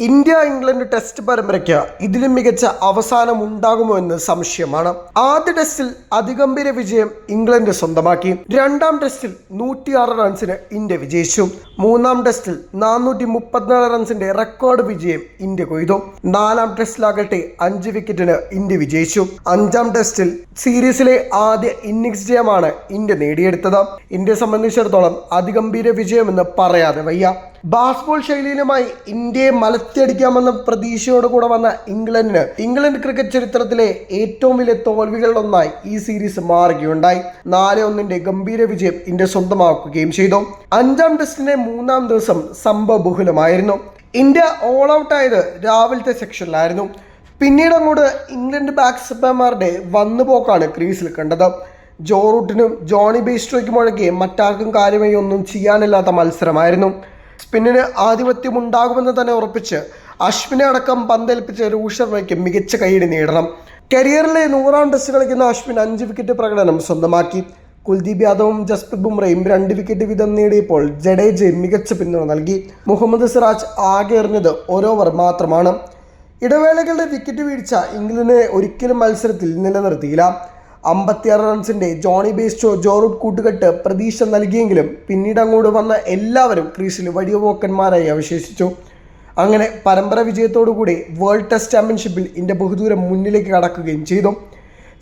India England test പരമ്പരയ്ക്ക് ഇതിലും മികച്ച അവസാനം ഉണ്ടാകുമോ എന്ന് സംശയമാണ്. ആദ്യ ടെസ്റ്റിൽ അതിഗംഭീര വിജയം ഇംഗ്ലണ്ട് സ്വന്തമാക്കി. രണ്ടാം ടെസ്റ്റിൽ നൂറ്റിയാറ് റൺസിന് ഇന്ത്യ വിജയിച്ചു. മൂന്നാം ടെസ്റ്റിൽ നാനൂറ്റി മുപ്പത്തിനാല് റൺസിന്റെ റെക്കോർഡ് വിജയം ഇന്ത്യ കൊയ്തു. നാലാം ടെസ്റ്റിലാകട്ടെ അഞ്ച് വിക്കറ്റിന് ഇന്ത്യ വിജയിച്ചു. അഞ്ചാം ടെസ്റ്റിൽ സീരീസിലെ ആദ്യ ഇന്നിംഗ്സ് ജയമാണ് ഇന്ത്യ നേടിയെടുത്തത്. ഇന്ത്യയെ സംബന്ധിച്ചിടത്തോളം അതിഗംഭീര വിജയമെന്ന് പറയാതെ വയ്യ. ബാസ്ബോൾ ശൈലിയിലുമായി ഇന്ത്യയെ മലത്തിയടിക്കാമെന്ന പ്രതീക്ഷയോട് കൂടെ വന്ന ഇംഗ്ലണ്ടിന് ഇംഗ്ലണ്ട് ക്രിക്കറ്റ് ചരിത്രത്തിലെ ഏറ്റവും വലിയ തോൽവികളിലൊന്നായി ഈ സീരീസ് മാറുകയുണ്ടായി. നാല് ഒന്നിന്റെ ഗംഭീര വിജയം ഇന്ത്യ സ്വന്തമാക്കുകയും ചെയ്തു. അഞ്ചാം ടെസ്റ്റിന്റെ മൂന്നാം ദിവസം സംഭവബുഹുലമായിരുന്നു ഇന്ത്യ ഓൾ ഔട്ട് ആയത് രാവിലത്തെ സെക്ഷനിലായിരുന്നു. പിന്നീട് അങ്ങോട്ട് ഇംഗ്ലണ്ട് ബാറ്റ്സ്മാൻമാരുടെ വന്നുപോക്കാണ് ക്രീസിൽ കണ്ടത്. ജോ റൂട്ടിനും ജോണി ബേസ്ട്രോയ്ക്കും ഒഴികെ മറ്റാർക്കും കാര്യമായി ഒന്നും ചെയ്യാനില്ലാത്ത മത്സരമായിരുന്നു. സ്പിന്നിന് ആധിപത്യം ഉണ്ടാകുമെന്ന് തന്നെ ഉറപ്പിച്ച് അശ്വിനെ അടക്കം പന്തേൽപ്പിച്ച് രോഹിത് ശർമ്മയ്ക്ക് മികച്ച കൈയടി നേടണം. കരിയറിലെ നൂറാം ടെസ്റ്റ് കളിക്കുന്ന അശ്വിൻ അഞ്ച് വിക്കറ്റ് പ്രകടനം സ്വന്തമാക്കി. കുൽദീപ് യാദവും ജസ്പ്രീത് ബുംറയും രണ്ട് വിക്കറ്റ് വീതം നേടിയപ്പോൾ ജഡേജയും മികച്ച പിന്തുണ നൽകി. മുഹമ്മദ് സിറാജ് ആകെ എറിഞ്ഞത് ഓരോവർ മാത്രമാണ്. ഇടവേളകളുടെ വിക്കറ്റ് വീഴ്ച ഇംഗ്ലണ്ടിനെ ഒരിക്കലും മത്സരത്തിൽ നിലനിർത്തിയില്ല. അമ്പത്തിയാറ് റൺസിന്റെ ജോണി ബേസ്റ്റോ ജോറൂട്ട് കൂട്ടുകെട്ട് പ്രതീക്ഷ നൽകിയെങ്കിലും പിന്നീട് അങ്ങോട്ട് വന്ന എല്ലാവരും ക്രീസിൽ വലിയ പോക്കന്മാരായി അവശേഷിച്ചു. അങ്ങനെ പരമ്പര വിജയത്തോടുകൂടി വേൾഡ് ടെസ്റ്റ് ചാമ്പ്യൻഷിപ്പിൽ ഇന്ത്യ ബഹുദൂരം മുന്നിലേക്ക് കടക്കുകയും ചെയ്തു.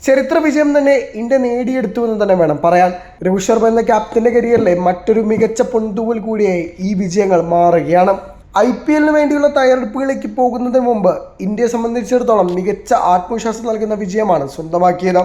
ചരിത്ര വിജയം തന്നെ ഇന്ത്യ നേടിയെടുത്തു എന്ന് തന്നെ വേണം പറയാൻ. രോഹിത് ശർമ്മ എന്ന ക്യാപ്റ്റന്റെ കരിയറിലെ മറ്റൊരു മികച്ച പൊൻതൂവൽ കൂടിയായി ഈ വിജയങ്ങൾ മാറുകയാണ്. ഐ പി എല്ലിന് വേണ്ടിയുള്ള തയ്യാറെടുപ്പുകളിലേക്ക് പോകുന്നതിന് മുമ്പ് ഇന്ത്യയെ സംബന്ധിച്ചിടത്തോളം മികച്ച ആത്മവിശ്വാസം നൽകുന്ന വിജയമാണ് സ്വന്തമാക്കിയത്.